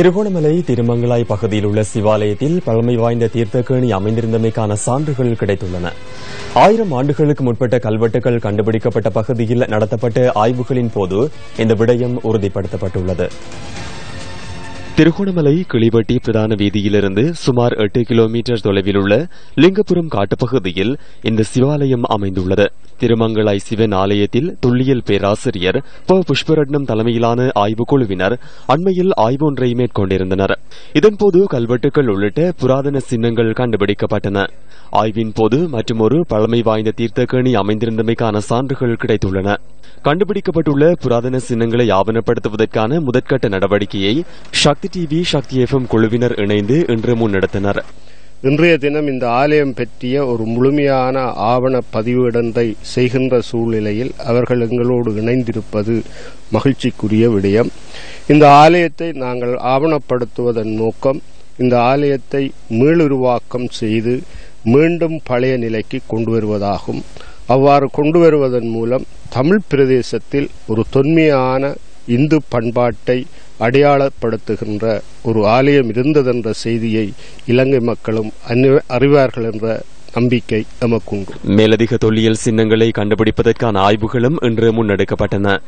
திருகோணமலை திருமங்கலாய் பகுதியில் உள்ள சிவாலயத்தில் பழமை வாய்ந்த தீர்த்தக்கேணி அமைந்திருந்தமைக்கான சான்றுகள் கிடைத்துள்ளன. ஆயிரம் ஆண்டுகளுக்கு முற்பட்ட கல்வெட்டுகள் கண்டுபிடிக்கப்பட்ட பகுதியில் நடத்தப்பட்ட ஆய்வுகளின் போது இந்த விடயம் உறுதிப்படுத்தப்பட்டுள்ளது. திருகோணமலை கிளிவட்டி பிரதான வீதியிலிருந்து சுமார் எட்டு கிலோமீட்டர் தொலைவில் உள்ள லிங்கபுரம் காட்டுப்பகுதியில் இந்த சிவாலயம் அமைந்துள்ளது. திருமங்கலாய் சிவன் ஆலயத்தில் தொல்லியல் பேராசிரியர் ப. புஷ்பரட்னம் தலைமையிலான ஆய்வுக்குழுவினர் அண்மையில் ஆய்வு ஒன்றை மேற்கொண்டிருந்தனர். இதன்போது கல்வெட்டுகள் உள்ளிட்ட புராதன சின்னங்கள் கண்டுபிடிக்கப்பட்டன. ஆய்வின் போது மற்றுமொரு பழமை வாய்ந்த தீர்த்தக்கணி அமைந்திருந்தமைக்கான சான்றுகள் கிடைத்துள்ளன. கண்டுபிடிக்கப்பட்டுள்ள புராதன சின்னங்களை ஆவணப்படுத்துவதற்கான முதற்கட்ட நடவடிக்கையை சக்தி டிவி சக்தி எஃப்எம் குழுவினர் இணைந்து இன்று முன்னெடுத்தனர். இன்றைய தினம் இந்த ஆலயம் பற்றிய ஒரு முழுமையான ஆவண பதிவேடத்தை செய்கின்ற சூழ்நிலையில் அவர்கள் எங்களோடு இணைந்திருப்பது மகிழ்ச்சிக்குரிய விடயம். இந்த ஆலயத்தை நாங்கள் ஆவணப்படுத்துவதன் நோக்கம் இந்த ஆலயத்தை மீளுருவாக்கம் செய்து மீண்டும் பழைய நிலைக்கு கொண்டு வருவதாகும். அவ்வாறு கொண்டு வருவதன் மூலம் தமிழ் பிரதேசத்தில் ஒரு தொன்மையான இந்து பண்பாட்டை அடையாளப்படுத்துகின்ற ஒரு ஆலயம் இருந்ததென்ற செய்தியை இலங்கை மக்களும் அறிவார்கள் என்ற நம்பிக்கை நமக்குண்டு மேலதிக தொல்லியல் சின்னங்களை கண்டுபிடிப்பதற்கான ஆய்வுகளும் இன்று முன்னெடுக்கப்பட்டன.